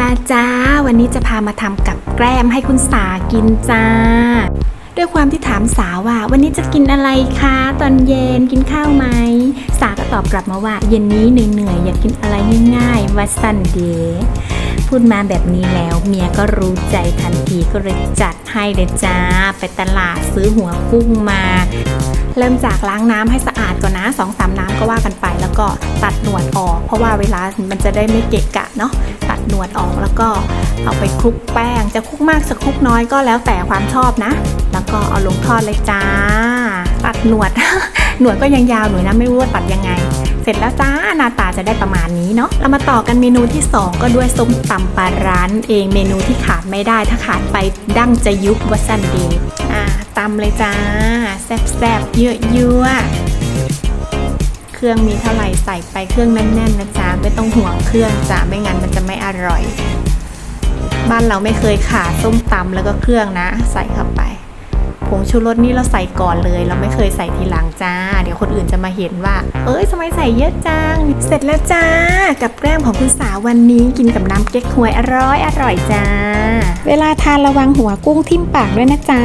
มาจ้า วันนี้จะพามาทำกับแกล้มให้คุณสากินจ้า ด้วยความที่ถามสาว่า วันนี้จะกินอะไรคะ ตอนเย็นกินข้าวไหม สาก็ตอบกลับมาว่า เย็นนี้เหนื่อยๆอยากกินอะไรง่ายๆวัสันเดย์พูดมาแบบนี้แล้วเมียก็รู้ใจทันทีก็เลยจัดให้เลยจ้า ไปตลาดซื้อหัวกุ้งมา เริ่มจากล้างน้ำให้สะอาดก่อนนะสองสามน้ำก็ว่ากันไป แล้วก็ตัดหนวดออก เพราะว่าเวลามันจะได้ไม่เกะกะเนาะ นวดออกแล้วก็เอาไปคลุกแป้ง จะคลุกมากสักคลุกน้อยก็แล้วแต่ความชอบนะ แล้วก็เอาลงทอดเลยจ้า ตัดหนวด หนวดก็ยังยาวหน่อยนะไม่รู้ว่าตัดยังไง เสร็จแล้วจ้าหน้าตาจะได้ประมาณนี้เนาะเรามาต่อกันเมนูที่ 2 ก็ด้วยส้มตำปลาร้านเองเมนูที่ขาดไม่ได้ถ้าขาดไปดั้งจะยุบวัสันเดย์อ่าตำเลยจ้า แซ่บๆเยอะๆเครื่องมีเท่าไหร่ใส่ไปเครื่องแน่นๆนะจ๊ะไม่ต้องห่วงเครื่องจ้ะไม่งั้น อร่อย บ้านเราไม่เคยขาดส้มตำแล้วก็เครื่องนะ ใส่เข้าไปผงชูรสนี่เราใส่ก่อนเลย เราไม่เคยใส่ทีหลังจ้า เดี๋ยวคนอื่นจะมาเห็นว่า เอ้ยทำไมใส่เยอะจัง เสร็จแล้วจ้า กับแกล้มของคุณสาววันนี้กินกับน้ำเก๊กฮวยอร่อยอร่อยจ้า เวลาทานระวังหัวกุ้งทิ่มปากด้วยนะจ้า